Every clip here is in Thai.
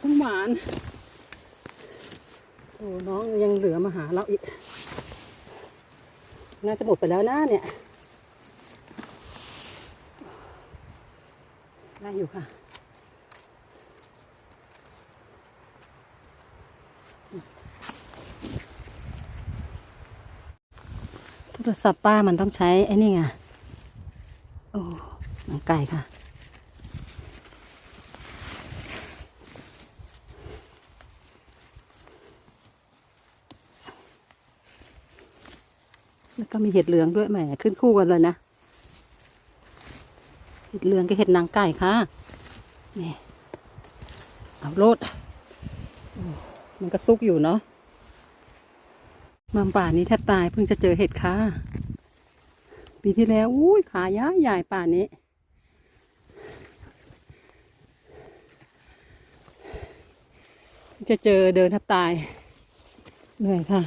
ต้องหวานโอ้น้องยังเหลือมาหาเราอีก น่าจะหมดไปแล้วนะเนี่ยได้อยู่ค่ะโทรศัพท์ป้ามันต้องใช้ไอ้นี่ไง โอ้หนังไก่ค่ะ ก็มีเห็ดเหลืองด้วยแหมขึ้นคู่กันเลยนะเห็ดเหลืองกับเห็ดนางไก่ค่ะนี่เอาโลดมันก็ซุกอยู่เนาะเมาป่านี้แทบตายเพิ่งจะเจอเห็ดค่ะปีที่แล้วอุ้ยขายาใหญ่ป่านี้ จะเจอเดินแทบตายเหนื่อยค่ะ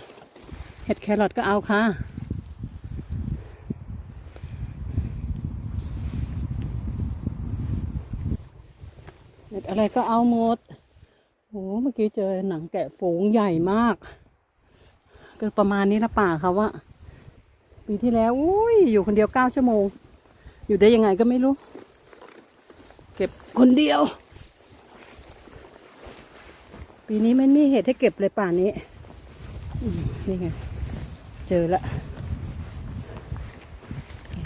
เห็ดแครอทก็เอาค่ะ ห็ดอะไรก็เอาหมดโหเมื่อกี้เจอหนังแกะฝูงใหญ่มาก ก็ประมาณนี้ละป่าเขาว่าปีที่แล้วอุ้ยอยู่คนเดียวเก้าชั่วโมง อยู่ได้ยังไงก็ไม่รู้ เก็บคนเดียว ปีนี้ไม่มีเห็ดให้เก็บเลยป่านนี้นี่ไง เจอละ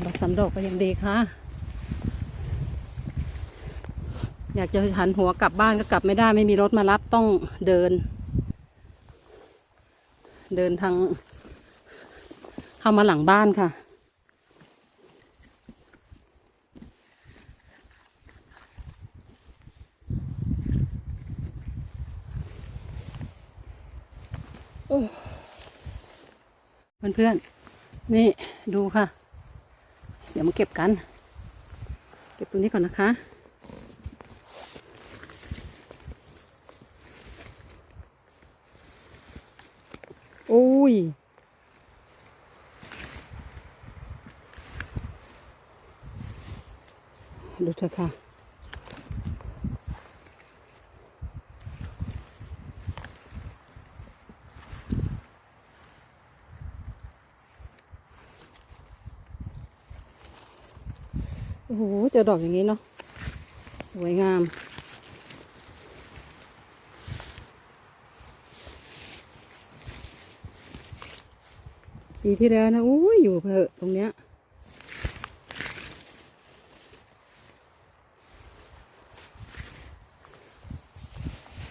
ดอกสำดอกก็ยังดีค่ะ อยากจะหันหัวกลับบ้านก็กลับไม่ได้ ไม่มีรถมารับต้องเดิน เดินทาง เข้ามาหลังบ้านค่ะเพื่อนๆ นี่ดูค่ะ เดี๋ยวมาเก็บกัน เก็บตรงนี้ก่อนนะคะ อ้ย ดูเถอะค่ะ โอ้โห เจอดอกอย่างนี้เนาะ สวยงาม ปีที่แล้วนะอุ้ยอยู่เพอะตรงเนี้ย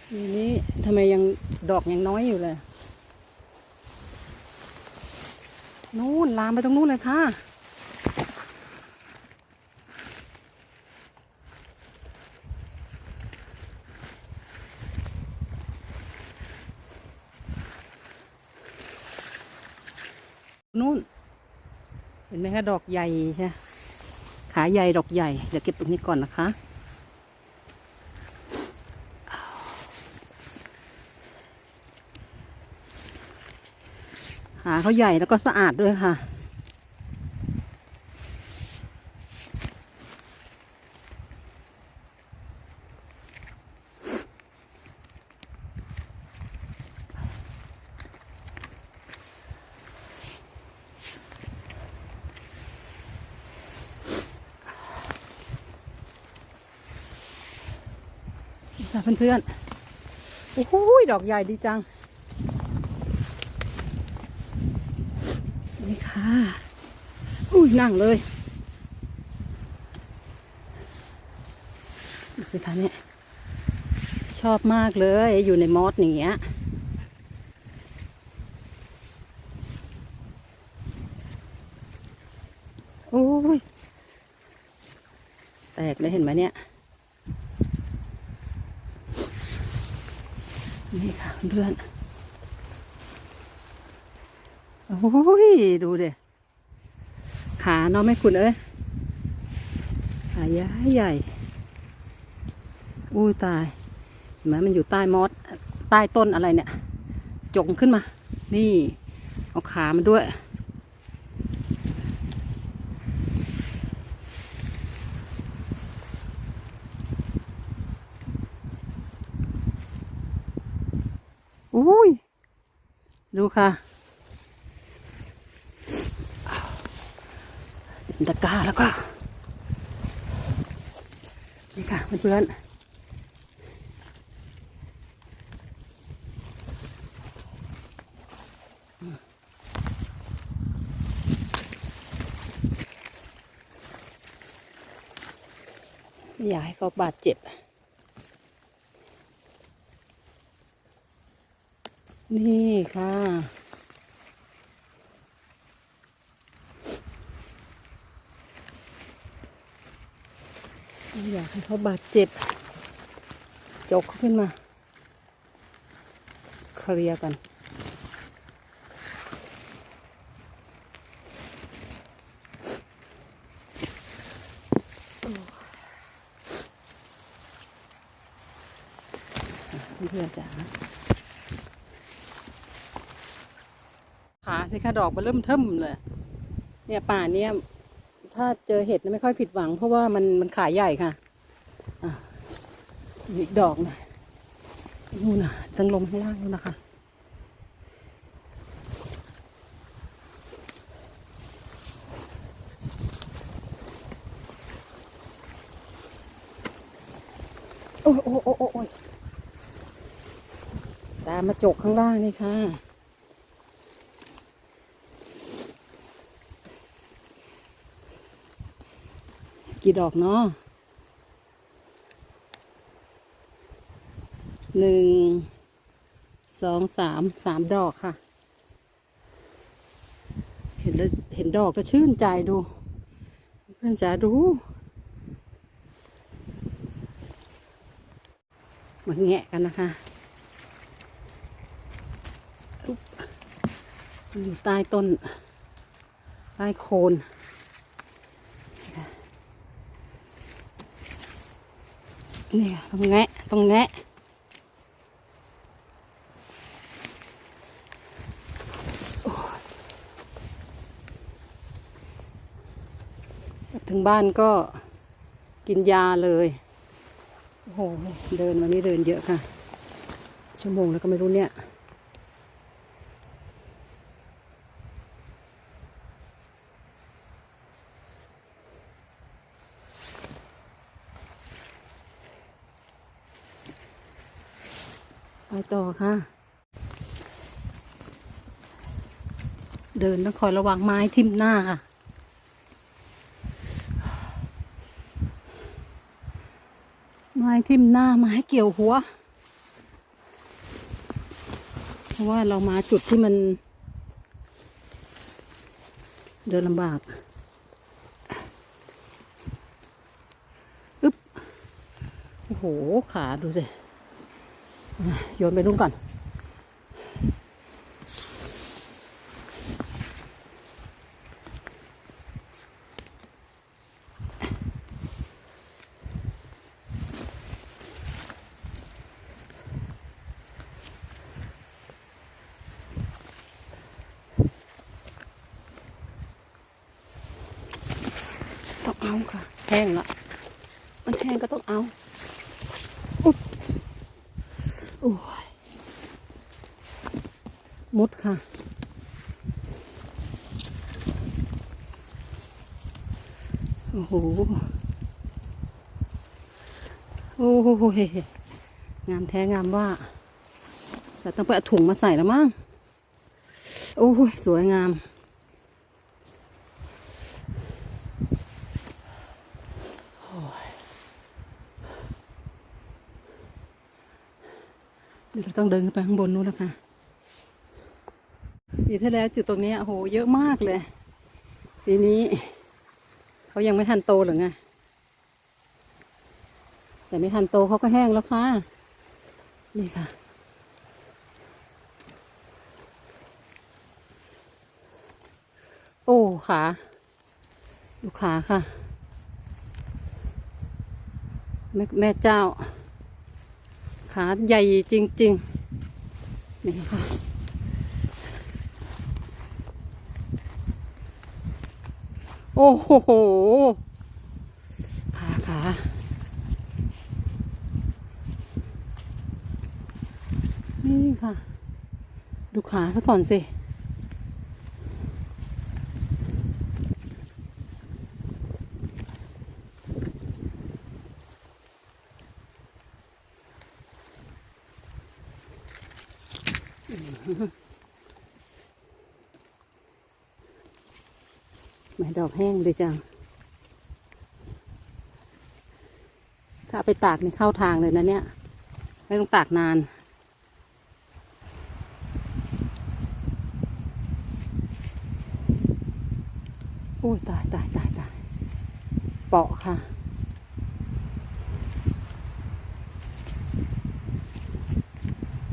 ทีนี้ทำไมยังดอกยังน้อยอยู่เลย นู่นลามไปตรงนู้นเลยค่ะ นู่น เห็นไหมคะดอกใหญ่ใช่ขาใหญ่ดอกใหญ่ เดี๋ยวเก็บตรงนี้ก่อนนะคะ ขาเขาใหญ่แล้วก็สะอาดด้วยค่ะ เพื่อนๆโอ้โหดอกใหญ่ดีจัง นี่ค่ะอุ้ยนั่งเลยดูสิคะเนี่ยชอบมากเลยอยู่ในมอสอย่างเงี้ยโอ้ย แตกเลยเห็นไหมเนี่ย นี่ค่ะเพื่อนโอ้ยดูเดขาเนาะแม่คุณเอ้ยขาใหญ่ใหญ่อุ้ยตายเห็นไหมมันอยู่ใต้มอสใต้ต้นอะไรเนี่ย จงขึ้นมา นี่ เอาขามันด้วย อุ้ย ดูค่ะเป็นตะกร้าแล้วก็นี่ค่ะเพื่อนๆไม่อยากให้เขาบาดเจ็บ นี่ค่ะ อยากให้เขาบาดเจ็บ จกเขาขึ้นมา เคลียร์กันเพื่อจ๋าขาสิ คะดอกมันเริ่มเทิมเลย เนี่ยป่าเนี้ยถ้าเจอเห็ดเนี่ยไม่ค่อยผิดหวัง เพราะว่ามันมันขายใหญ่ค่ะอะอีกดอกนะนู่นนะตั้งลมข้างล่างนู่นนะคะโอ้โอ้โอ้ยโอ้ยโอ้ยตามมาจกข้างล่างนี่ค่ะ กี่ดอกเนาะหนึ่งสองสามสามดอกค่ะ เห็นแล้วเห็นดอกก็ชื่นใจดู เพื่อนจ๋าดูมาแงะกันนะคะอุ๊บมันอยู่ใต้ต้น ใต้โคน นี่ค่ะต้องแงะต้องแงะโอ้ยกลับถึงบ้านก็กินยาเลย โอ้โห เดินวันนี้เดินเยอะค่ะ ชั่วโมงแล้วก็ไม่รู้เนี่ย ไปต่อค่ะ เดิ นต้องคอยระวังไม้ทิ่มหน้าค่ะ ไม้ทิ่มหน้าไม้เกี่ยวหัว เพราะว่าเรามาจุดที่มัน เดินลำบากอึ๊บโอ้โห ขาดูสิ โยนไปนู่นก่อน ต้องเอาค่ะ แห้งละ มันแห้งก็ต้องเอาอุ๊บโอ้ยมดค่ะ โอ้โหงามแท้งามว่าสัตว์ต้องไปเอาถุงมาใส่แล้วมั้ง โอ้ยสวยงาม เดี๋ยวเราต้องเดินขึ้นไปข้างบนนู้นแล้วค่ะปีที่แล้วจุดตรงนี้โอ้โห เยอะมากเลย ปีนี้ เขายังไม่ทันโตหรือไงแต่ไม่ทันโตเขาก็แห้งแล้วค่ะ นี่ค่ะ โอ้ขาดูขาค่ะ แม่แม่เจ้า ขาใหญ่จริง ๆ นี่ค่ะ โอ้โหขาขานี่ค่ะ ดูขาซะก่อนสิ ไม่ ดอกแห้งเลยจังถ้าเอาไปตากนี่เข้าทางเลยนะเนี่ย ไม่ต้องตากนาน โอ้ยตายตายตายตายเปาะค่ะ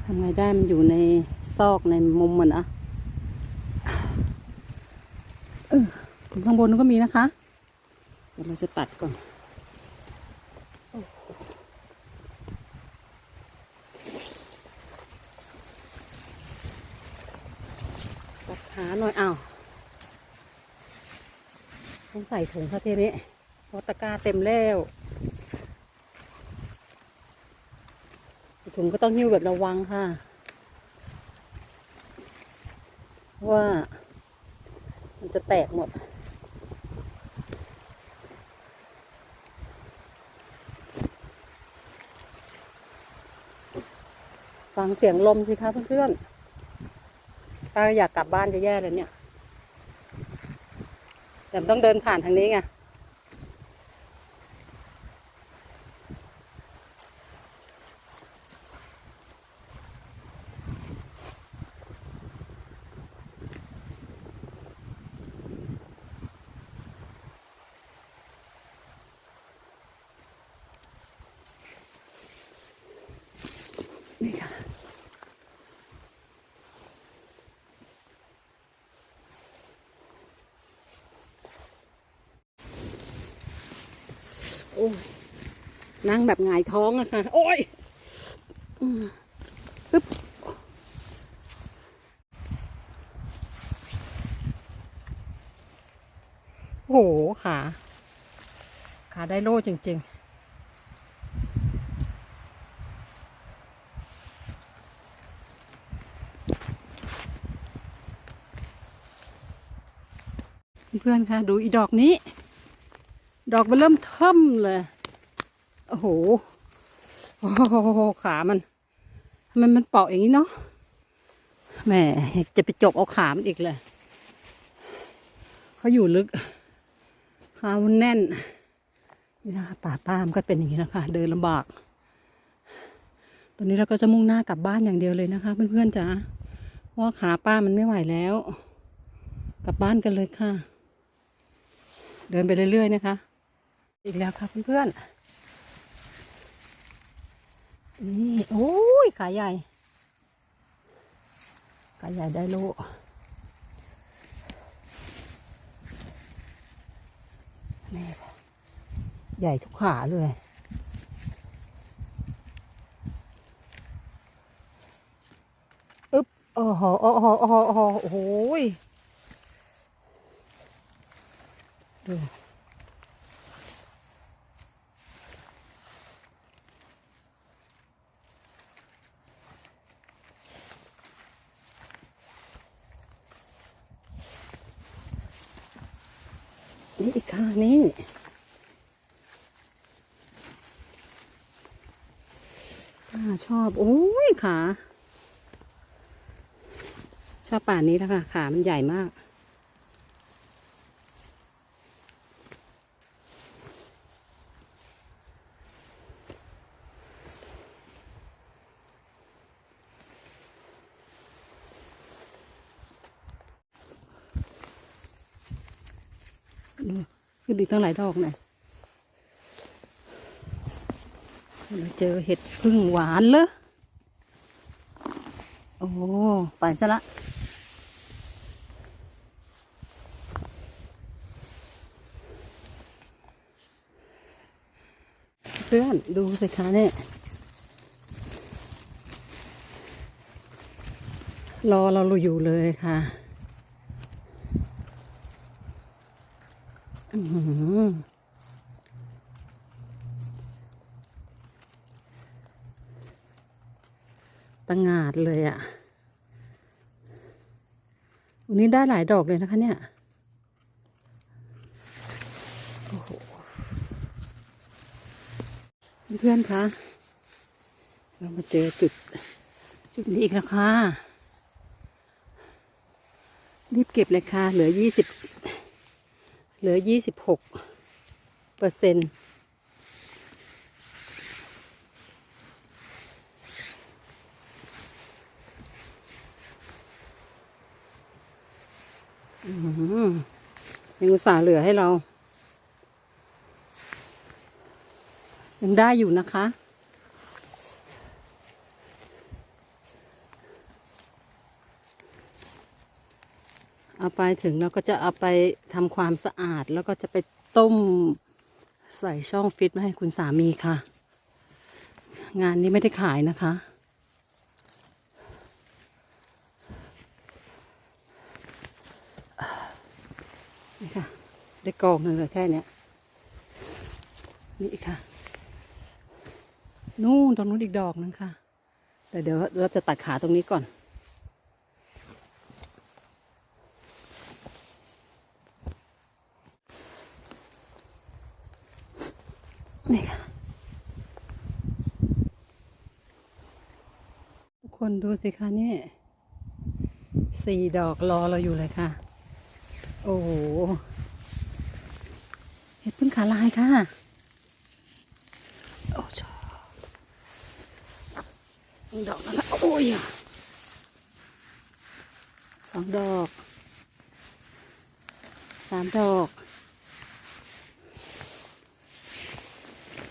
ทำไงได้มันอยู่ในซอกในมุมมันอะเออถึง ข้างบนนนก็มีนะคะ เดี๋ยวเราจะตัดก่อนตัดขาหน่อยอ้าวต้องใส่ถุงค่ะทีนี้เพราะตะกร้าเต็มแล้วถุงก็ต้องหิ้วแบบระวังค่ะ ว่ามันจะแตกหมด ฟังเสียงลมสิคะเพื่อนๆป้าอยากกลับบ้านจะแย่เลยเนี่ย แต่ต้องเดินผ่านทางนี้ไง โอ้ยนั่งแบบหงายท้องอะค่ะ โอ้ยอืมปึ๊บโอ้โหขาขาได้โล่จริง ๆเพื่อนๆค่ะ ดูอีดอกนี้ ดอกมันเริ่มเทิมเลย โอ้โห โอ้โห ขามันทำไมมันเปาะอย่างนี้เนาะ แหม จะไปจกเอาขามันอีกเลย เขาอยู่ลึก ขามันแน่น นี่นะคะป่าป้ามนก็เป็นอย่างนี้นะคะ เดินลำบาก ตอนนี้เราก็จะมุ่งหน้ากลับบ้านอย่างเดียวเลยนะคะ เพื่อนๆจ๋าเพราะว่าขาป้ามันไม่ไหวแล้ว กลับบ้านกันเลยค่ะ เดินไปเรื่อยๆนะคะ อีกแล้วค่ะเพื่อนๆ นี่โอ้ยขาใหญ่ ขาใหญ่ได้โลนี่ค่ะใหญ่ทุกขาเลยอึ๊บโอ้โหโอ้โหโอ้โหโอ้โหโอ้โหดู นี่อีกค่ะนี่ป้าชอบ โอ้ยขาชอบป่านนี้แล้วค่ะ ขามันใหญ่มาก ดูขึ้น อีกตั้งหลายดอกเนี่ยเราเจอเห็ดพึ่งหวานเลยโอ้ไปซะละเพื่อนดูสิคะเนี่ยรอเราอยู่เลยค่ะ อื้อหือ ตะงาดเลยอะ่ะ วันนี้ได้หลายดอกเลยนะคะเนี่ย โอ้โห เพื่อนๆคะ เรามาเจอจุด จุดนี้อีกแล้วค่ะ รีบเก็บเลยค่ะ เหลือยี่สิบ เหลือยี่สิบหกเปอร์เซ็นต์ยังอุตส่าห์เหลือให้เรา ยังได้อยู่นะคะ เอาไปถึงเราก็จะเอาไปทำความสะอาดแล้วก็จะไปต้มใส่ช่องฟิตมาให้คุณสามีค่ะ งานนี้ไม่ได้ขายนะคะ นี่ค่ะ ได้กองหนึ่งเลยแค่เนี้ยนี่ค่ะ นู่นตรงนู้นอีกดอกนึงค่ะ แต่เดี๋ยวเราจะตัดขาตรงนี้ก่อน คนดูสิคะนี่สี่ดอกรอเราอยู่เลยค่ะ โอ้โหเห็ดพึ่งขาลายค่ะ โอ้ชอดอกแล้นะโอ้ยสองดอก สามดอก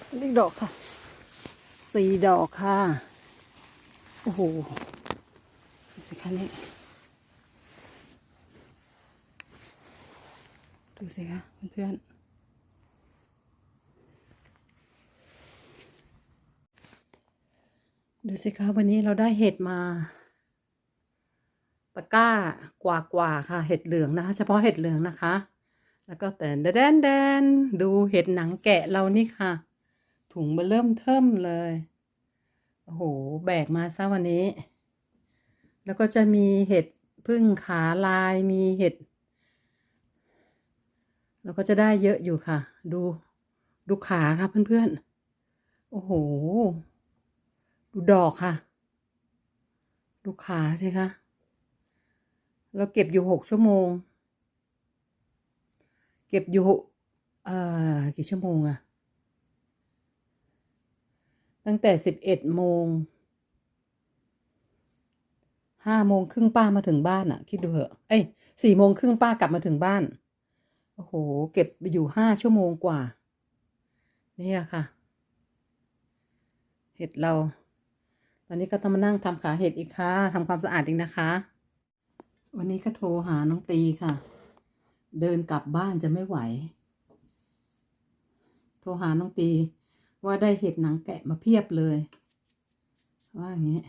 อีกดอกค่ะ สี่ดอกค่ะ โอ้โหดูสิคะนี่ดูสิคะเพื่อนๆดูสิคะวันนี้เราได้เห็ดมาตะก้ากว่ากว่าค่ะ เห็ดเหลืองนะคะ เฉพาะเห็ดเหลืองนะคะ แล้วก็แต่แดนแดนดูเห็ดหนังแกะเรานี่ค่ะ ถุงมาเริ่มเทิมเลย โอ้โห แบกมาซะวันนี้ แล้วก็จะมีเห็ดพึ่งขาลายมีเห็ด แล้วก็จะได้เยอะอยู่ค่ะ ดู ดูขาค่ะเพื่อนๆ โอ้โห ดูดอกค่ะ ดูขาสิคะ เราเก็บอยู่หกชั่วโมง เก็บอยู่เอ่อกี่ชั่วโมงอะ ตั้งแต่สิบเอ็ดโมงห้าโมงครึ่งป้ามาถึงบ้านอะคิดดูเหอะเอ้ยสี่โมงครึ่งป้ากลับมาถึงบ้านโอ้โห เก็บไปอยู่ห้าชั่วโมงกว่า นี่อะค่ะ เห็ดเรา ตอนนี้ก็ต้องมานั่งทำขาเห็ดอีกค่ะทำความสะอาดอีกนะคะ วันนี้ก็โทรหาน้องตีค่ะ เดินกลับบ้านจะไม่ไหว โทรหาน้องตี ว่าได้เห็ดหนังแกะมาเพียบเลย ว่าอย่างนี้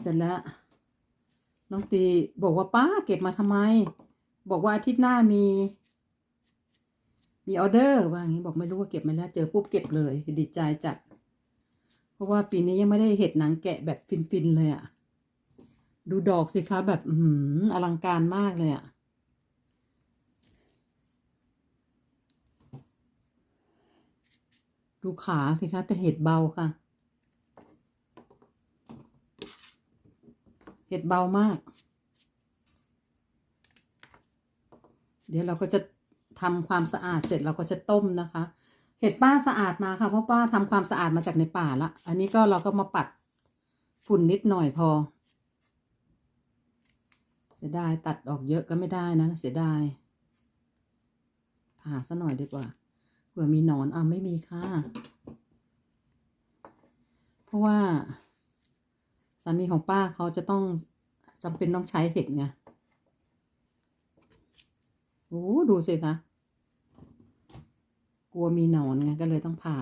เสร็จแล้ว น้องตีบอกว่าป้าเก็บมาทำไม บอกว่าอาทิตย์หน้ามี มีออเดอร์ว่าอย่างนี้บอกไม่รู้ว่าเก็บมาแล้วเจอปุ๊บเก็บเลย ดีใจจัด เพราะว่าปีนี้ยังไม่ได้เห็ดหนังแกะแบบฟินๆเลยอะ่ะดูดอกสิคะแบบ อืออลังการมากเลยอะะ ดูขาสิคะ แต่เห็ดเบาค่ะ เห็ดเบามาก เดี๋ยวเราก็จะทำความสะอาดเสร็จเราก็จะต้มนะคะ เห็ดป้าสะอาดมาค่ะเพราะป้าทำความสะอาดมาจากในป่าละ อันนี้ก็เราก็มาปัดฝุ่นนิดหน่อยพอเสียดายตัดออกเยอะก็ไม่ได้นะเสียดายผ่าซะหน่อยดีกว่า เผื่อมีหนอนอะไม่มีค่ะ เพราะว่าสามีของป้าเขาจะต้องจำเป็นต้องใช้เห็ดไงโอ้ดูสิคะกลัวมีหนอนไงก็เลยต้องผ่า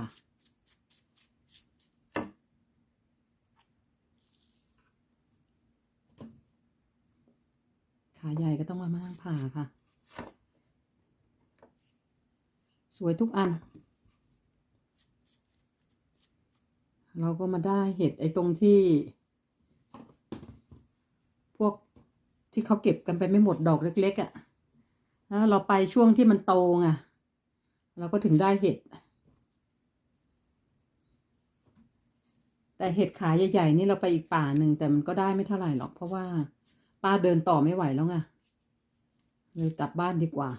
ขาใหญ่ก็ต้องมามานั่งผ่าค่ะ ส วยทุกอัน เราก็มาได้เห็ดไอ้ตรงที่ พวกที่เขาเก็บกันไปไม่หมดดอกเล็ก ๆอะ่ะแล้วเราไปช่วงที่มันโตไงเราก็ถึงได้เห็ด แต่เห็ดขายใหญ่ๆนี่เราไปอีกป่าหนึ่งแต่มันก็ได้ไม่เท่าไหร่หรอก เพราะว่าป้าเดินต่อไม่ไหวแล้วไงเลยกลับบ้านดีกว่า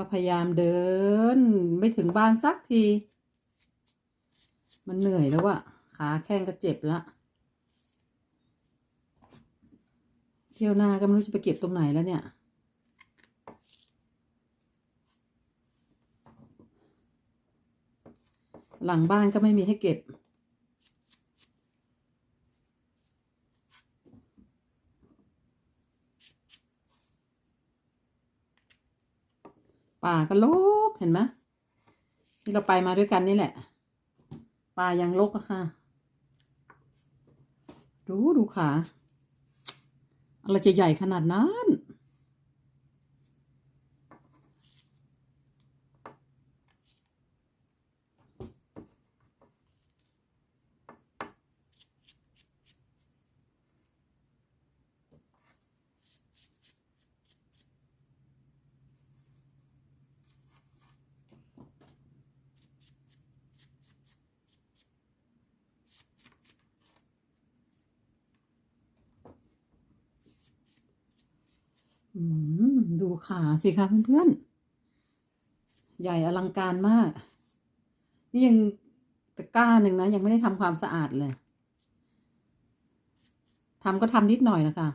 ก็พยายามเดิน ไม่ถึงบ้านสักที มันเหนื่อยแล้วอะขาแข้งก็เจ็บละเที่ยวหน้าก็ไม่รู้จะไปเก็บตรงไหนแล้วเนี่ยหลังบ้านก็ไม่มีให้เก็บ ป่าก็ลกเห็นไหมที่เราไปมาด้วยกันนี่แหละ ป่ายังลกอะค่ะ ดูดูขาอะไรจะใหญ่ขนาดนั้น อืม ดู ขาสิคะเพื่อนๆ ใหญ่อลังการมาก นี่ยังตะกร้าหนึ่งนะ ยังไม่ได้ทำความสะอาดเลยทำก็ทำนิดหน่อยนะคะ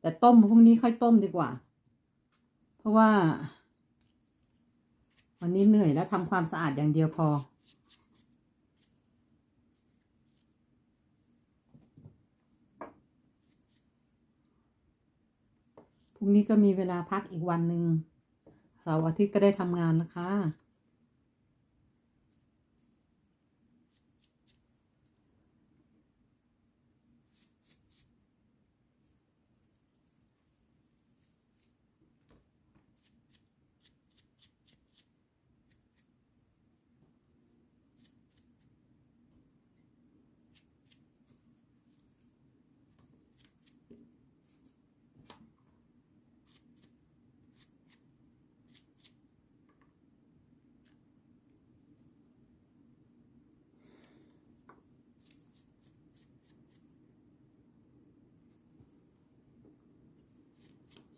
แต่ต้มพรุ่งนี้ค่อยต้มดีกว่า เพราะว่า วันนี้เหนื่อยแล้วทำความสะอาดอย่างเดียวพอ พรุ่งนี้ก็มีเวลาพักอีกวันหนึ่งเสาร์อาทิตย์ก็ได้ทำงานนะคะ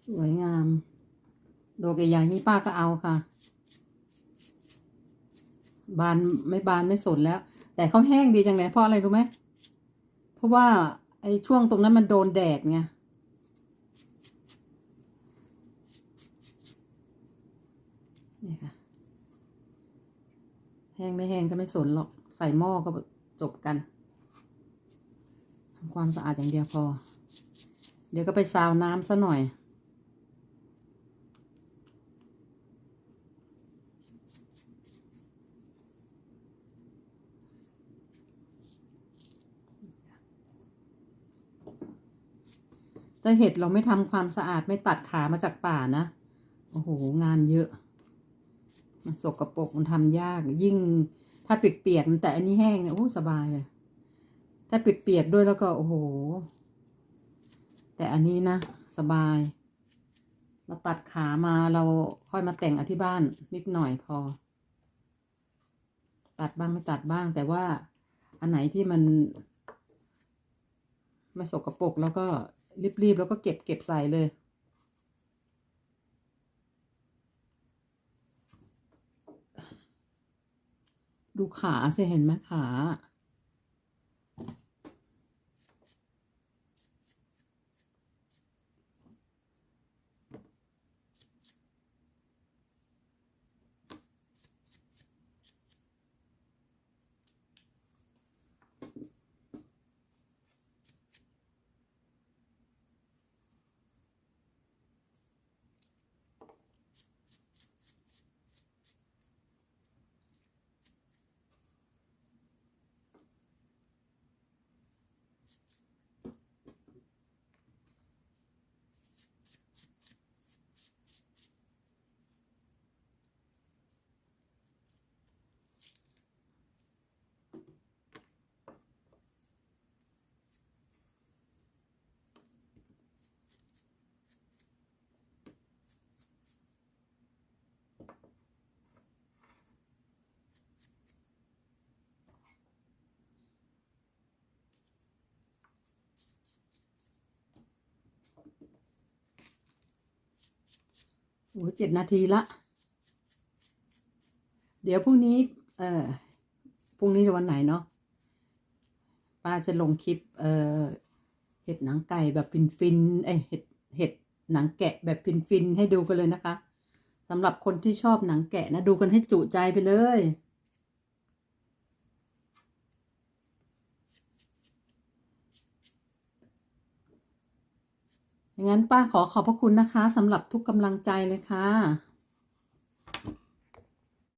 สวยงาม ดอกใหญ่ๆนี่ป้าก็เอาค่ะ บานไม่บานไม่สนแล้ว แต่เขาแห้งดีจังเลยเพราะอะไรรู้ไหมเพราะว่าไอ้ช่วงตรงนั้นมันโดนแดดไงนี่ค่ะ แห้งไม่แห้งก็ไม่สนหรอก ใส่หม้อก็จบกันทำความสะอาดอย่างเดียวพอ เดี๋ยวก็ไปซาวน้ำซะหน่อย แต่เห็ดเราไม่ทำความสะอาดไม่ตัดขามาจากป่านะ โอ้โห งานเยอะ มันสกรปรกมันทำยาก ยิ่งถ้าเปียกๆแต่อันนี้แห้งเนี่ยโอ้สบายเลย ถ้าเปียกๆด้วยแล้วก็ โอ้โห แต่อันนี้นะ สบาย เราตัดขามาเราค่อยมาแต่งอที่บ้านนิดหน่อยพอ ตัดบ้างไม่ตัดบ้าง แต่ว่าอันไหนที่มันไม่สกรปรกแล้วก็ รีบๆแล้วก็เก็บเก็บใส่เลย ดูขาสิเห็นไหมขา โอ้เจ็ดนาทีละ เดี๋ยวพรุ่งนี้ เอ่อพรุ่งนี้วันไหนเนาะป้าจะลงคลิป เอ่อเห็ดหนังไก่แบบฟินฟินเอ้เห็ดเห็ดหนังแกะแบบฟินฟินให้ดูกันเลยนะคะสำหรับคนที่ชอบหนังแกะนะดูกันให้จุใจไปเลย อย่างนั้นป้าขอขอบพระคุณนะคะสำหรับทุกกำลังใจเลยค่ะ